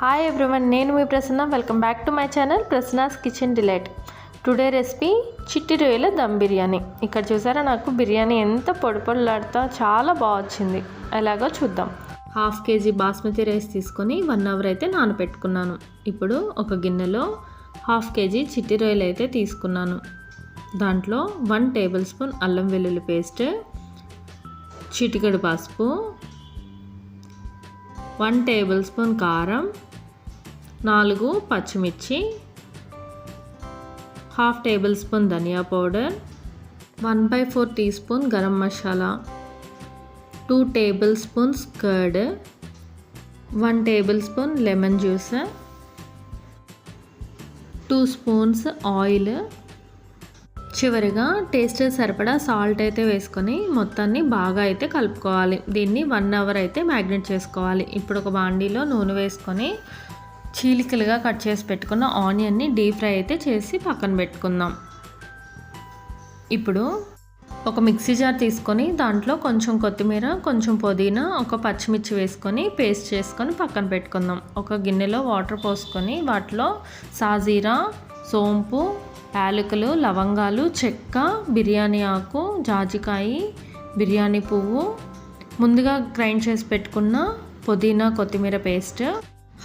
Hi everyone నేను మీ Prasanna. Welcome back to my channel Prasanna's kitchen delight today recipe చిట్టి రొయ్యల దమ్ బిర్యానీ. ఇక్కడ చూసారా నాకు బిర్యానీ ఎంత పొడి పొడిలాడుతా చాలా బాగా వచ్చింది. ఎలాగో చూద్దాం. హాఫ్ కేజీ బాస్మతి రైస్ తీసుకొని వన్ అవర్ అయితే నానబెట్టుకున్నాను. ఇప్పుడు ఒక గిన్నెలో హాఫ్ కేజీ చిట్టి రొయ్యలు అయితే తీసుకున్నాను. దాంట్లో వన్ టేబుల్ స్పూన్ అల్లం వెల్లుల్లి పేస్ట్ చిటికెడు పసుపు వన్ టేబుల్ స్పూన్ కారం నాలుగు పచ్చిమిర్చి half tablespoon dhaniya powder one by four teaspoon garam masala two tablespoons curd one tablespoon lemon juice two spoons oil. చివరిగా టేస్ట్ సరిపడా సాల్ట్ అయితే వేసుకొని మొత్తాన్ని బాగా అయితే కలుపుకోవాలి. దీన్ని వన్ అవర్ అయితే మ్యాగ్నెట్ చేసుకోవాలి. ఇప్పుడు ఒక బాండీలో నూనె వేసుకొని చీలికలుగా కట్ చేసి పెట్టుకున్న ఆనియన్ని డీప్ ఫ్రై అయితే చేసి పక్కన పెట్టుకుందాం. ఇప్పుడు ఒక మిక్సీ జార్ తీసుకొని దాంట్లో కొంచెం కొత్తిమీర కొంచెం పుదీనా ఒక పచ్చిమిర్చి వేసుకొని పేస్ట్ చేసుకొని పక్కన పెట్టుకుందాం. ఒక గిన్నెలో వాటర్ పోసుకొని వాటిలో సాజీరా సోంపు యాలకులు లవంగాలు చెక్క బిర్యానీ ఆకు జాజికాయ బిర్యానీ పువ్వు ముందుగా గ్రైండ్ చేసి పెట్టుకున్న పుదీనా కొత్తిమీర పేస్ట్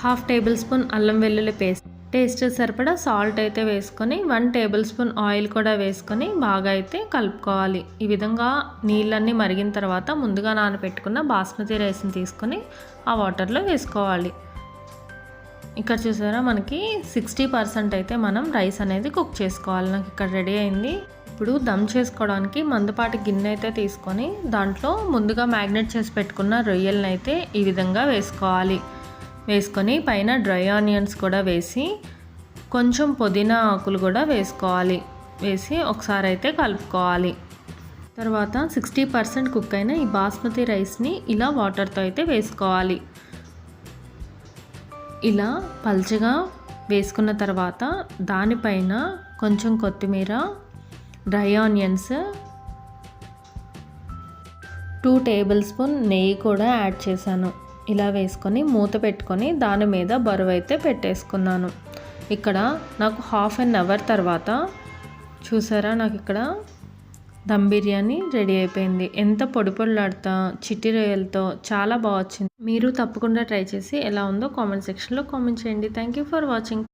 హాఫ్ టేబుల్ స్పూన్ అల్లం వెల్లుల్లి పేస్ట్. టేస్ట్ సరిపడా సాల్ట్ అయితే వేసుకొని వన్ టేబుల్ స్పూన్ ఆయిల్ కూడా వేసుకొని బాగా అయితే కలుపుకోవాలి. ఈ విధంగా నీళ్ళన్నీ మరిగిన తర్వాత ముందుగా నానబెట్టుకున్న బాస్మతి రైస్ని తీసుకొని ఆ వాటర్లో వేసుకోవాలి. ఇక్కడ చూసారా మనకి సిక్స్టీ పర్సెంట్ అయితే మనం రైస్ అనేది కుక్ చేసుకోవాలి. నాకు ఇక్కడ రెడీ అయింది. ఇప్పుడు దమ్ చేసుకోవడానికి మందుపాటి గిన్నె అయితే తీసుకొని దాంట్లో ముందుగా మ్యాగ్నెట్ చేసి పెట్టుకున్న రొయ్యలను అయితే ఈ విధంగా వేసుకోవాలి. వేసుకొని పైన డ్రై ఆనియన్స్ కూడా వేసి కొంచెం పుదీనా ఆకులు కూడా వేసుకోవాలి. వేసి ఒకసారి అయితే కలుపుకోవాలి. తర్వాత సిక్స్టీ పర్సెంట్ కుక్ అయిన ఈ బాస్మతి రైస్ని ఇలా వాటర్తో అయితే వేసుకోవాలి. ఇలా పల్చగా వేసుకున్న తర్వాత దానిపైన కొంచెం కొత్తిమీర dry onions two tablespoon నెయ్యి కూడా యాడ్ చేశాను. ఇలా వేసుకొని మూత పెట్టుకొని దాని మీద బరువు అయితే పెట్టేసుకున్నాను. ఇక్కడ నాకు హాఫ్ అన్ అవర్ తర్వాత చూసారా నాకు ఇక్కడ దమ్ బిర్యానీ రెడీ అయిపోయింది. ఎంత పొడి పొడిలాడుతా చిట్టి రొయ్యలతో చాలా బాగా వచ్చింది. మీరు తప్పకుండా ట్రై చేసి ఎలా ఉందో కామెంట్ సెక్షన్లో కామెంట్ చేయండి. Thank you for watching